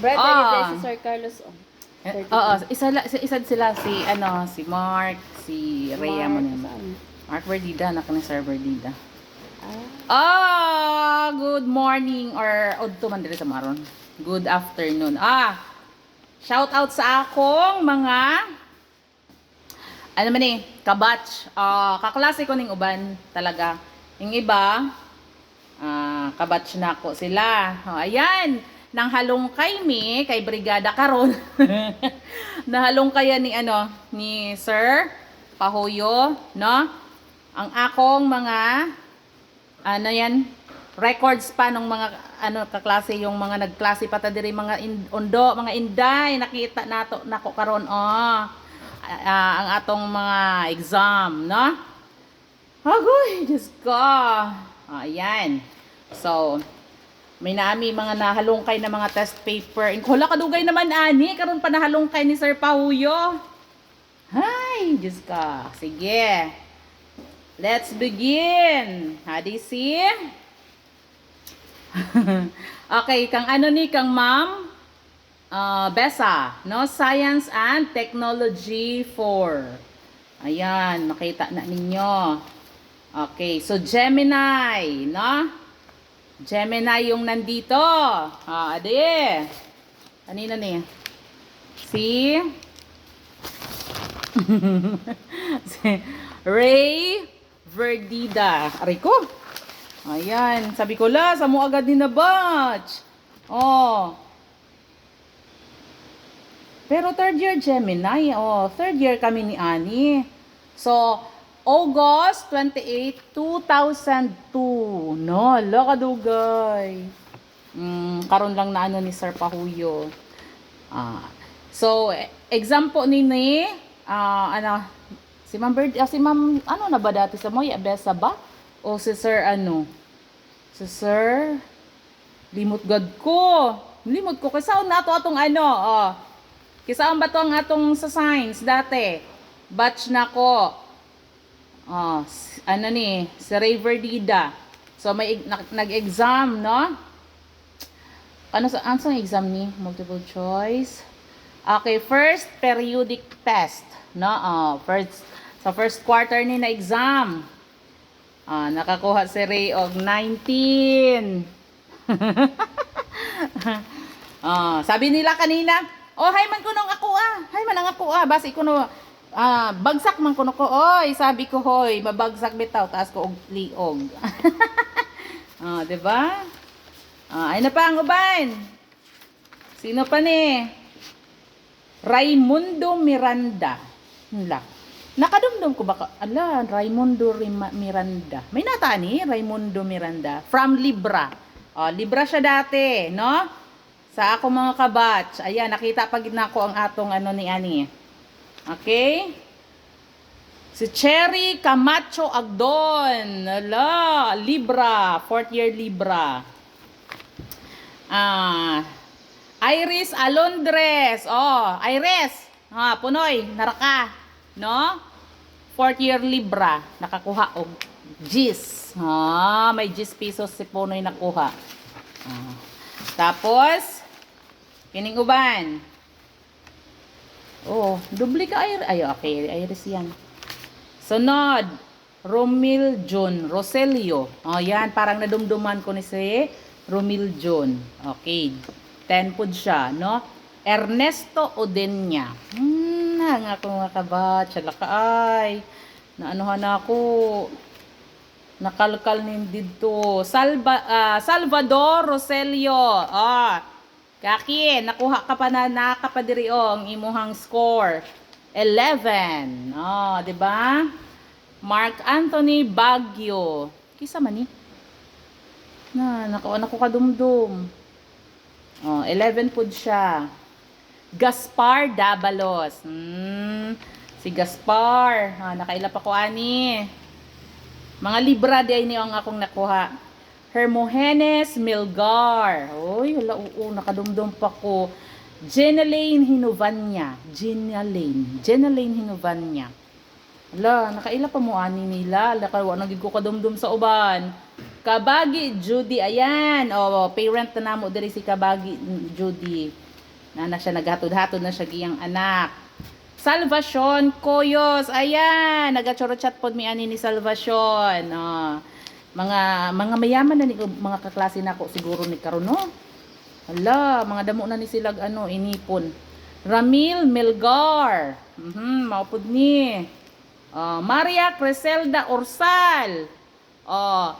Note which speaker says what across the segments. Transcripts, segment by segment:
Speaker 1: Brother,
Speaker 2: Ah.
Speaker 1: si Sir Carlos. Oh.
Speaker 2: Eh, Oo, isa, isa, isa sila si ano, si Mark, si Rhea mo
Speaker 1: Mark, saan?
Speaker 2: Mark Verdida, anak ni Sir Verdida.
Speaker 1: Ah,
Speaker 2: Ah, good morning or udto man diri sa maron. Good afternoon. Ah, shout out sa akong mga ano man eh, kabatch. Ah, kaklase ko ning uban talaga. Yung iba, ah, kabatch na ko sila. Oh, ayan, nang halongkay mi kay Brigada karon. Nahalongkayan ni ano, ni Sir Pahuyo, no? Ang akong mga ano yan, records pa ng mga ano kaklase yung mga nagklase pa ta diri mga in, undo, mga inday nakita nato nako karon oh. Ah, ang atong mga exam, no? Agoy, Diyos ko. Ayan. So, may nami mga nahalungkay na mga test paper. Wala kadugay naman ani, karon pa nahalungkay ni Sir Pahuyo. Hay, Diyos ka. Sige. Let's begin. Hadi si? okay, kang ano ni kang ma'am? Uh, Besa, no? Science and Technology 4. Ayan, makita na ninyo. Okay, so Gemini, no? Gemini yung nandito. Ah, ade. Kanina ni? Si? si Ray Verdida. Aray ko. Ayan. Sabi ko la, sa mo agad din na batch. Oh. Pero third year Gemini. Oh, third year kami ni Ani. So, August 28, 2002. No, la kadugay. Mm, karon lang na ano ni Sir Pahuyo. Ah. So, example ni ni ah ano si Ma'am Bird, ah, si Ma'am ano na ba dati sa Moy Abesa ba? O si Sir ano? Si Sir limot gad ko. Limot ko kaysa na ato atong ano, oh. Kisa ba to ang atong sa science dati? Batch na ko. Oh, ano ni, si Ray Verdida. So may nag-exam, no? Ano sa ano exam ni? Multiple choice. Okay, first periodic test, no? Oh, first sa first quarter ni na exam. Ah, nakakuha si Ray og 19. ah, sabi nila kanina, oh, hay man kunong ako ah. Hay man ang ako ah. Basi kuno ah, bagsak man kuno ko. Oy, sabi ko hoy, mabagsak bitaw taas ko og liog. ah, 'di ba? Ah, ay na pa ang uban. Sino pa ni? Raimundo Miranda. Hala. Nakadumdum ko baka, ala, Raimundo Rima- Miranda. May nata ni, Raimundo Miranda. From Libra. Oh, Libra siya dati, no? Sa ako mga kabatch. Ayan, nakita pag na ko ang atong ano ni Ani. Okay? Si Cherry Camacho Agdon. Ala, Libra. Fourth year Libra. Ah, Iris Alondres. Oh, Iris. Ha, punoy, naraka. No? Fourth year Libra. Nakakuha og gis. Ha, may 10 pesos si punoy nakuha. Ah. Tapos, kining uban. Oh, dubli ka Iris. Ay, okay, Iris yan. Sunod, Romil John Roselio. Oh, yan, parang nadumduman ko ni si Romil John. Okay, 10 po siya, no? Ernesto Odenya. Hmm, ang ako mga kabat, ka ay. Naanuhan ako. Nakalkal nin dito. Salva, ah, Salvador Roselio. Ah, Kaki, nakuha ka pa na nakapadiri oh, ang imuhang score. 11. Oh, 'di ba? Mark Anthony Baguio. Kisa man ni? Na, nako nako kadumdum. Oh, 11 pud siya. Gaspar Dabalos. Hmm, si Gaspar. Ah, nakaila pa ko ani. Mga libra di ay niyo ang akong nakuha. Hermogenes Milgar. Uy, wala, oo, nakadumdum pa ko. Jenelaine Hinovanya. Jenelaine. Jenelaine Hinovanya. Ala, nakaila pa mo ani nila. Ala, nagig ko kadumdum sa uban. Kabagi Judy, ayan. O, parent na namo diri si Kabagi mm, Judy. Na na siya naghatod-hatod na siya giyang anak. Salvacion Koyos. Ayan, nagachoro-chat pod mi ani ni Salvacion. Oh, mga mga mayaman na ni mga kaklase nako siguro ni karon no. Hala, mga damo na ni silag ano inipon. Ramil Melgar. Mhm, maupod ni. Oh, Maria Criselda Orsal. Oh,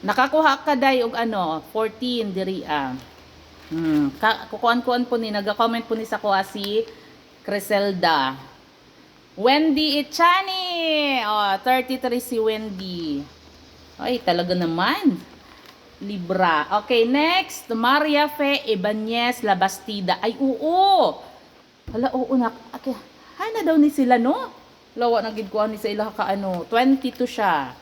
Speaker 2: nakakuha ka day og ano 14 diri ah. Hmm, kukuan-kuan po ni naga-comment po ni sa kuha si Criselda. Wendy Ichani. Oh, 33 si Wendy. Ay, talaga naman. Libra. Okay, next. Maria Fe Ibanez Labastida. Ay, oo. Hala, oo na. Okay. Hay na daw ni sila, no? Lawa na gid ko ni sa ila ka ano. 22 siya.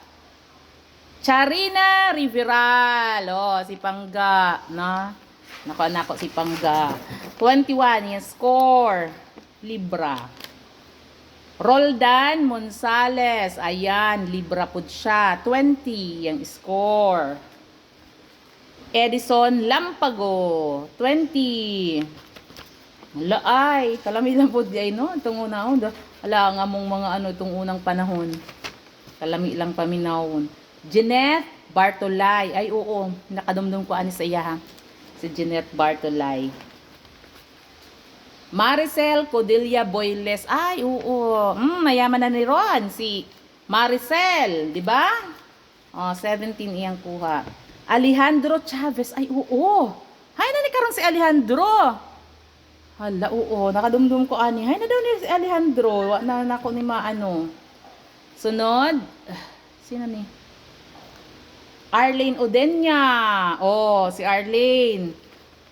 Speaker 2: Charina Riveral. Oh, si Pangga, na. Nako nako si Pangga. 21 yung score. Libra. Roldan Monsales. Ayan, Libra po siya. 20 yung score. Edison Lampago. 20. Hala ay, kalami lang po di ay no. Itong una oh, Hala nga mong mga ano itong unang panahon. Kalami lang paminawon. Jeanette Bartolay. Ay oo, nakadumdum ko ani sa iya ha. Si Jeanette Bartolay. Maricel Codilla Boyles. Ay, oo. Mm, mayaman na ni Ron. Si Maricel, di ba? Oh, 17 iyang kuha. Alejandro Chavez. Ay, oo. Hay na ni karon si Alejandro. Hala, oo. Nakadumdum ko ani. Hay na daw ni si Alejandro. Wa na nako ni maano. Sunod. Ah, Sino ni? Arlene Udenya. Oh, si Arlene.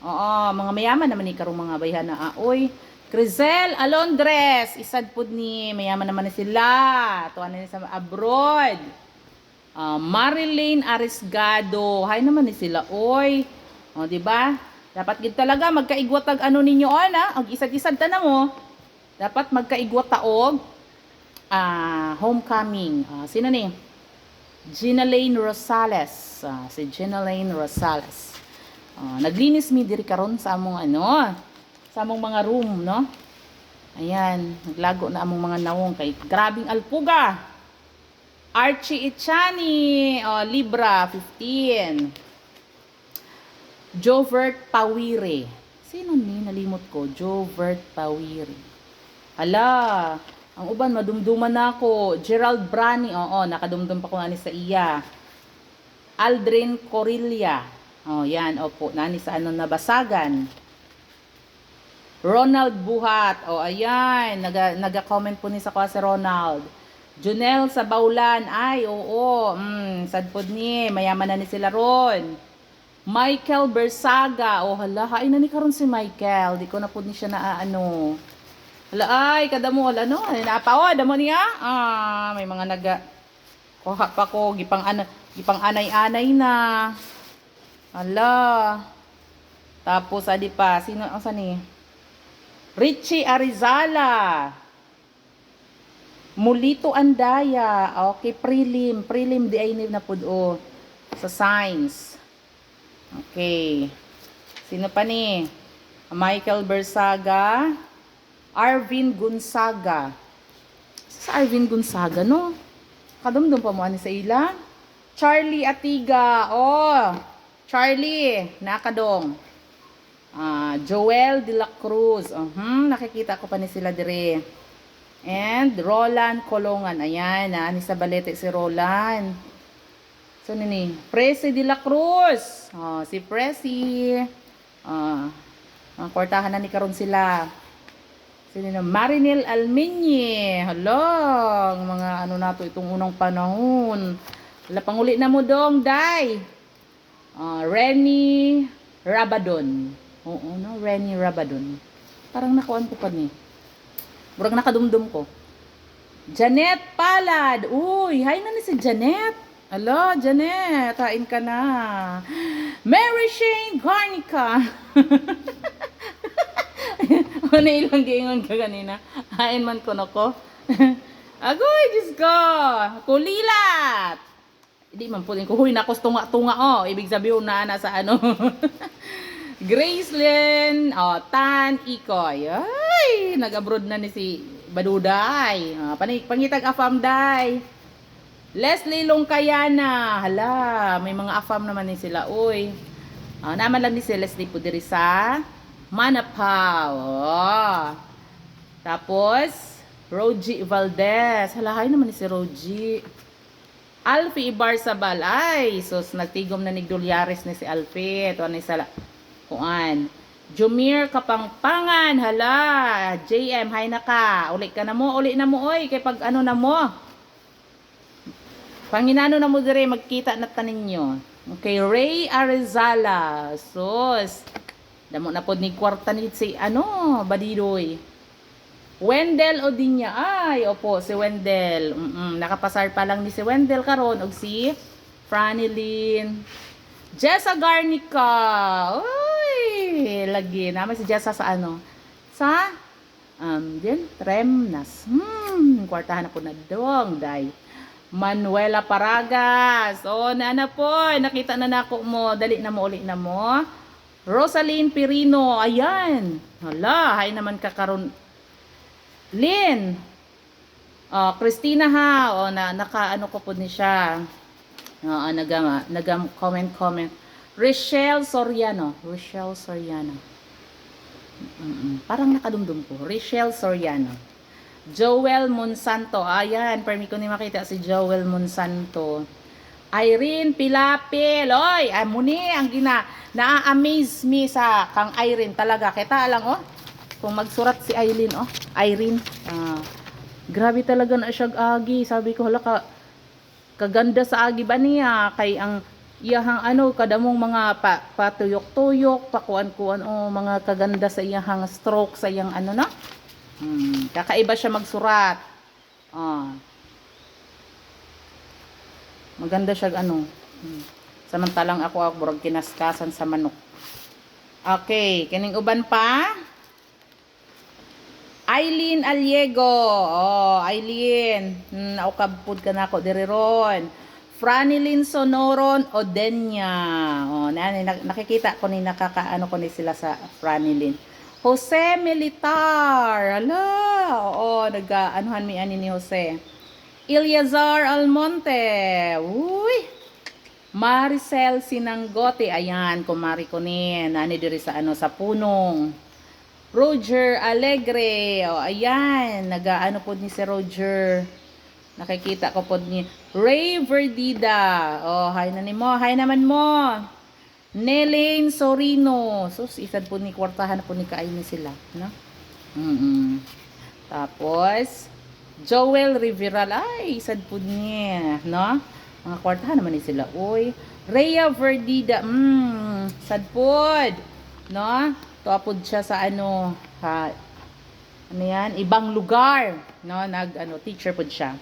Speaker 2: Oo, mga mayaman naman ni karong mga bayhan na aoy. Crizel Alondres, isad pud ni mayaman naman ni sila. Tuwa na sa abroad. Ah, Marilyn Arisgado, hay naman ni sila oy. O, di ba? Dapat gid talaga magkaigwat tag ano ninyo ana, ang isad-isad ta na mo. Dapat magkaigwat taog ah homecoming. Ah, sino ni? Gina Rosales. Ah, si Gina Rosales. Ah, naglinis mi diri karon sa among ano, sa among mga room, no? Ayan, naglago na among mga nawong kay grabing alpuga. Archie Ichani, oh, Libra 15. Jovert Pawire. Sino ni nalimot ko? Jovert Pawire. Hala, ang uban madumduman na ako. Gerald Brani, oo, nakadumdum pa ko ani sa iya. Aldrin Corilla. Oh, yan, opo, nani sa ano nabasagan. Ronald Buhat. Oh, ayan, naga naga-comment po ni sa kwa si Ronald. Junel sa Baulan. Ay, oo. Mm, sad pod ni, mayaman na ni sila ron. Michael Bersaga. Oh, hala, hain na karon si Michael. Di ko na po ni siya na ano. Hala, ay, kada mo, hala, no? Napawa, damo niya. Ah, may mga naga, kuha pa ko, gipang, ana, gipang anay-anay na. Hala. Tapos, adi pa, sino, ang ni? Richie Arizala. Mulito Andaya. Okay, prelim. Prelim di ay na po do. Sa science. Okay. Sino pa ni? Michael Bersaga. Arvin Gonzaga. Sa Arvin Gonzaga, no? Kadumdum pa mo ani sa ila. Charlie Atiga. Oh. Charlie, nakadong. Ah, Joel De La Cruz. Uh nakikita ko pa ni sila dire. And Roland Colongan. Ayan, na ni sa balete si Roland. So nini, Presi De La Cruz. Oh, si Presi. Ah, ang kwartahan na ni karon sila. Sino na? Marinel Alminye. Ang mga ano nato itong unang panahon. Hala, panguli na mo dong, Day. Ah, Renny Rabadon. Oo, no? Renny Rabadon. Parang nakuan ko pa ni. Murag nakadumdum ko. Janet Palad. Uy, hi na ni si Janet. Alo, Janet, kain ka na. Mary Shane Garnica. ano ilang giingon ka kanina? Hain man ko nako. Agoy, Diyos ko. Kulilat. Hindi man pulin ko. Huy, nakos tunga-tunga oh. Ibig sabihin na na sa ano. Gracelyn, oh, Tan, Ikoy. Ay, nag-abroad na ni si Baduday. Panik, pangitag afam day. Leslie Longkayana. Hala, may mga afam naman ni sila. Uy. Ah, naman lang ni si Leslie po diri sa Manapaw. Oh. Tapos, Roji Valdez. Hala, hay naman ni si Roji. Alfie Ibarzabal. Ay, sus, nagtigom na ni Dulyares ni si Alfie. Ito ni sala. Kuan. Jumir Kapangpangan. Hala. JM, hay na ka. Uli ka na mo. Uli na mo, oy. Kay pag ano na mo. Panginano na mo dire magkita na tanin nyo. Okay, Ray Arizala. Sus. Damo na pod ni kwarta ni si ano, Badidoy. Wendell Odinya. Ay, opo, si Wendell. Mm-mm, nakapasar pa lang ni si Wendell karon og si Franilyn. Jessa Garnica. Uy, lagi naman si Jessa sa ano? Sa um, din, Tremnas. Hmm, kwartahan na po na dong, day. Manuela Paragas. O, na na po, nakita na nako mo. Dali na mo, uli na mo. Rosaline Pirino. Ayan. Hala, hay naman kakaroon. Lynn. Oh, Christina ha. O, na, naka, ano ko po ni siya. Oo, naga, naga comment, comment. Rochelle Soriano. Rochelle Soriano. Mm-mm. Parang nakadumdum ko. Rochelle Soriano. Joel Monsanto. Ayan, permi ko ni makita si Joel Monsanto. Irene Pilapil. Oy, amo ni ang gina na-amaze me sa kang Irene talaga. Kita lang oh. Kung magsurat si Eileen oh. Irene. Ah, grabe talaga na siya agi. Sabi ko hala ka kaganda sa agi ba niya kay ang iyahang ano kadamong mga pa, patuyok-tuyok pakuan-kuan o mga kaganda sa iyahang stroke sa iyang ano na hmm, kakaiba siya magsurat ah maganda siya ano hmm. samantalang ako ako burag kinaskasan sa manok okay kining uban pa Eileen Aliego. Oh, Eileen. Hmm, naukabpud ka na ako diri ron. Franilyn Sonoron Odenya. Oh, na, na, nakikita ko ni nakakaano ko ni sila sa Franilyn. Jose Militar. Ala. Oo, nag-anuhan mi ani ni Jose. Ilyazar Almonte. Uy. Maricel Sinanggote. Ayan, kumari ko ni. Nani diri sa ano sa punong. Roger Alegre. O, ayan. Nagaano po ni si Roger. Nakikita ko po ni Ray Verdida. O, hi na ni mo. Hi naman mo. Nelane Sorino. Sus, isad po ni kwartahan po ni kain ni sila. No? Mm Tapos, Joel Riveral. Ay, isad po niya. No? Mga kwartahan naman ni sila. Uy. Rhea Verdida. Mm, sad pod. No? Tuapod siya sa ano, ha, ano yan, ibang lugar, no, nag, ano, teacher po siya.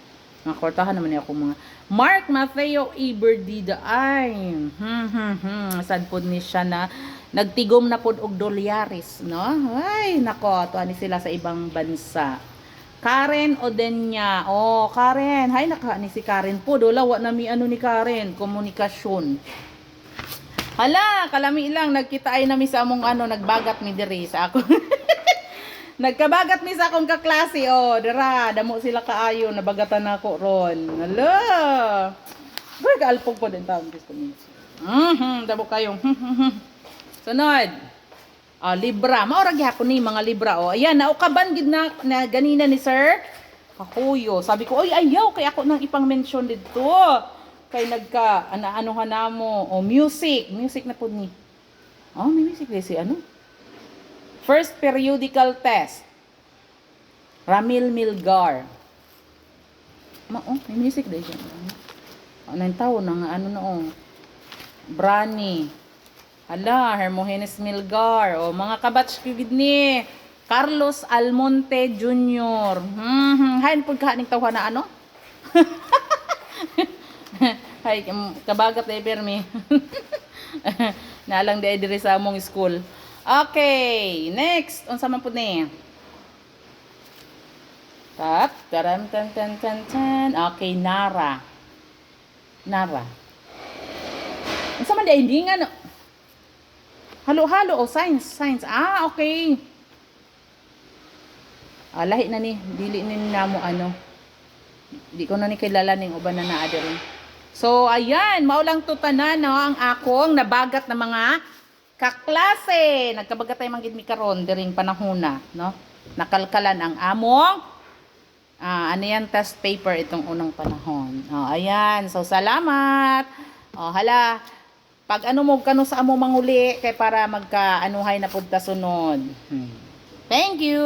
Speaker 2: Mga kwartahan naman niya ako mga, Mark Mateo Iberdida, ay, hmm, hmm, hmm, sad po ni siya na, nagtigom na pod og dolyaris, no, ay, nako, tuwa ni sila sa ibang bansa. Karen Odenya. Oh, Karen. Hay naka ni si Karen po. Dola wa na mi ano ni Karen, komunikasyon. Hala, kalami lang nagkita ay nami sa among ano nagbagat mi diri sa ako. Nagkabagat mi sa akong kaklase oh, dira damo sila kaayo nabagatan nako ron. Hala. Boy kaalpog po din taon gusto mi. Mhm, damo kayo. Sunod. Ah, libra. Maura gyapon ni mga libra oh. Ayan, naukaban gid na, na ganina ni sir. Kakuyo. Sabi ko, oy ayaw kay ako nang ipang mention dito kay nagka ana ano na mo o music music na po ni oh may music din si ano first periodical test Ramil Milgar ma oh may music din siya oh, nang taon na nga ano no Brani Hala, Hermogenes Milgar. O, mga kabatch ko ni. Carlos Almonte Jr. Hmm, hmm. Hain po ka ning tawha na ano? Hay, um, kabagat na permi. Nalang di diri sa among school. Okay, next. Unsa man pud ni? Tap, taram tan tan tan tan. Okay, Nara. Nara. Unsa man di hindi nga no? Halo-halo o science, science. Ah, okay. Ah, lahi na ni, dili ni namo ano. Di ko na ni kilala ning uban na naa diri. So, ayan, maulang tutanan no ang akong nabagat na mga kaklase. Nagkabagat tayo manggid mi karon diring panahona, no? Nakalkalan ang among ah ano yan test paper itong unang panahon. Oh, ayan. So, salamat. Oh, hala. Pag ano mo kano sa amo manguli kay para magka anuhay na pud ta sunod. Hmm. Thank you.